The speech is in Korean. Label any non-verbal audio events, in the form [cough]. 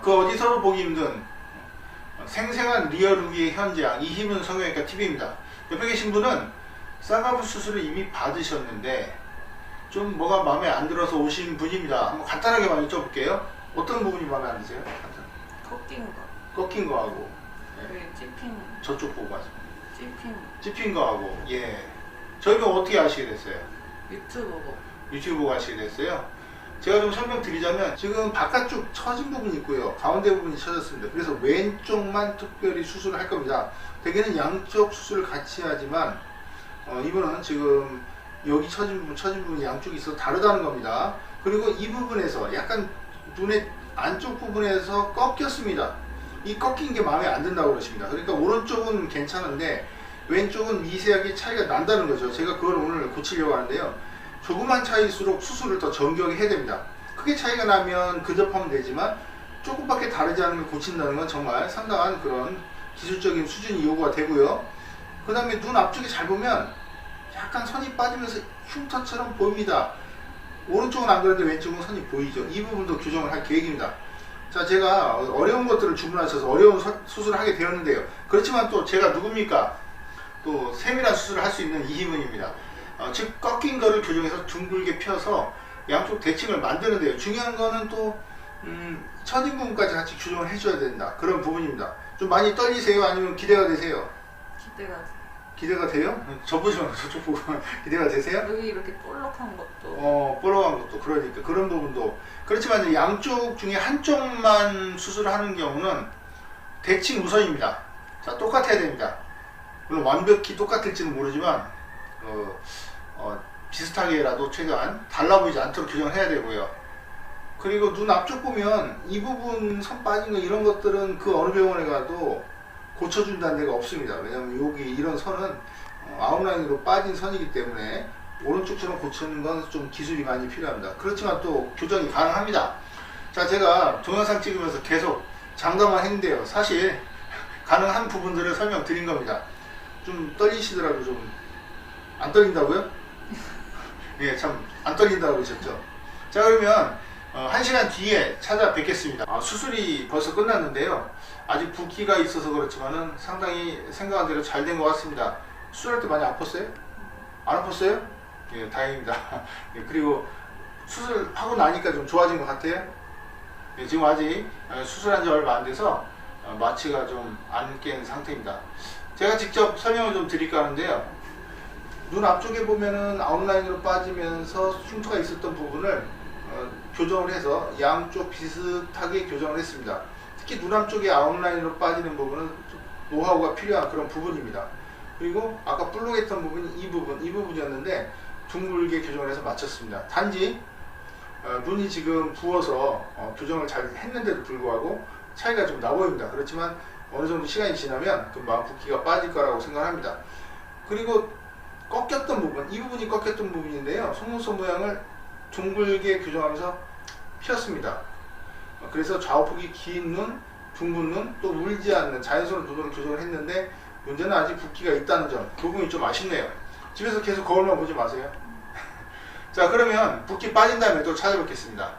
어, 그 어디서도 보기 힘든 생생한 리얼루기의 현장 이희문 성형외과 TV입니다. 옆에 계신 분은 쌍꺼풀 수술을 이미 받으셨는데 좀 뭐가 마음에 안 들어서 오신 분입니다. 한번 간단하게만 여쭤볼게요. 어떤 부분이 마음에 안 드세요? 꺾인 거, 꺾인 거하고 네. 그리고 찝힌, 저쪽 보고 하세요. 찝힌 거. 찝힌 거하고 예. 저희가 어떻게 아시게 됐어요? 유튜브 보고 유튜브 보고 하시게 됐어요. 제가 좀 설명드리자면 지금 바깥쪽 처진 부분이 있고요. 가운데 부분이 처졌습니다. 그래서 왼쪽만 특별히 수술을 할 겁니다. 대개는 양쪽 수술을 같이 하지만 어, 이분은 지금 여기 처진 부분, 처진 부분이 양쪽이 있어 다르다는 겁니다. 그리고 이 부분에서 약간 눈의 안쪽 부분에서 꺾였습니다. 이 꺾인 게 마음에 안 든다고 그러십니다. 그러니까 오른쪽은 괜찮은데 왼쪽은 미세하게 차이가 난다는 거죠. 제가 그걸 오늘 고치려고 하는데요. 조그만 차이일수록 수술을 더 정교하게 해야 됩니다. 크게 차이가 나면 근접하면 되지만 조금밖에 다르지 걸 고친다는 건 정말 상당한 그런 기술적인 수준이 요구가 되고요. 그 다음에 눈 앞쪽에 잘 보면 약간 선이 빠지면서 흉터처럼 보입니다. 오른쪽은 안 그런데 왼쪽은 선이 보이죠. 이 부분도 교정을 할 계획입니다. 자, 제가 어려운 것들을 주문하셔서 어려운 서- 수술을 하게 되었는데요. 그렇지만 또 제가 누굽니까? 또 세밀한 수술을 할 수 있는 이희문입니다. 어, 즉 꺾인 거를 교정해서 둥글게 펴서 양쪽 대칭을 만드는데요. 중요한 거는 또 음, 첫인 부분까지 같이 교정을 해줘야 된다. 그런 부분입니다. 좀 많이 떨리세요? 아니면 기대가 되세요? 기대가 돼. 기대가 돼요? 저 보지 말고 저쪽 보고 기대가 되세요? 여기 이렇게 볼록한 것도 어, 볼록한 것도 그러니까 그런 부분도 그렇지만 양쪽 중에 한쪽만 수술하는 경우는 대칭 우선입니다. 자, 똑같아야 됩니다. 물론 완벽히 똑같을지는 모르지만 어, 어, 비슷하게라도 최대한 달라 보이지 않도록 교정을 해야 되고요. 그리고 눈 앞쪽 보면 이 부분 선 빠진 거 이런 것들은 그 어느 병원에 가도 고쳐준다는 데가 없습니다. 왜냐면 여기 이런 선은 어, 아웃라인으로 빠진 선이기 때문에 오른쪽처럼 고치는 건 좀 기술이 많이 필요합니다. 그렇지만 또 교정이 가능합니다. 자, 제가 동영상 찍으면서 계속 장담만 했는데요. 사실 가능한 부분들을 설명드린 겁니다. 좀 떨리시더라도 좀 안 떨린다고요? 예, 참 안 떨린다고 그러셨죠. 자, 그러면 어, 한 시간 뒤에 찾아뵙겠습니다. 아, 수술이 벌써 끝났는데요. 아직 붓기가 있어서 그렇지만은 상당히 생각한 대로 잘 된 것 같습니다. 수술할 때 많이 아팠어요? 안 아팠어요? 예, 다행입니다. [laughs] 예, 그리고 수술하고 나니까 좀 좋아진 것 같아요. 예, 지금 아직 어, 수술한 지 얼마 안 돼서 어, 마취가 좀 안 깬 상태입니다. 제가 직접 설명을 좀 드릴까 하는데요. 눈 앞쪽에 보면은 아웃라인으로 빠지면서 흉터가 있었던 부분을 어, 교정을 해서 양쪽 비슷하게 교정을 했습니다. 특히 눈 앞쪽에 아웃라인으로 빠지는 부분은 좀 노하우가 필요한 그런 부분입니다. 그리고 아까 불룩했던 부분이 이 부분, 이 부분이었는데 둥글게 교정을 해서 마쳤습니다. 단지 어, 눈이 지금 부어서 어, 교정을 잘 했는데도 불구하고 차이가 좀 나 보입니다. 그렇지만 어느 정도 시간이 지나면 금방 붓기가 빠질 거라고 생각합니다. 그리고 꺾였던 부분, 이 부분이 꺾였던 부분인데요. 속눈썹 모양을 둥글게 교정하면서. 어, 그래서 좌우폭이 긴 눈, 둥근 눈, 또 울지 않는 자연스러운 눈으로 교정을 했는데 문제는 아직 붓기가 있다는 점. 그 부분이 좀 아쉽네요. 집에서 계속 거울만 보지 마세요. [laughs] 자, 그러면 붓기 빠진 다음에 또 찾아뵙겠습니다.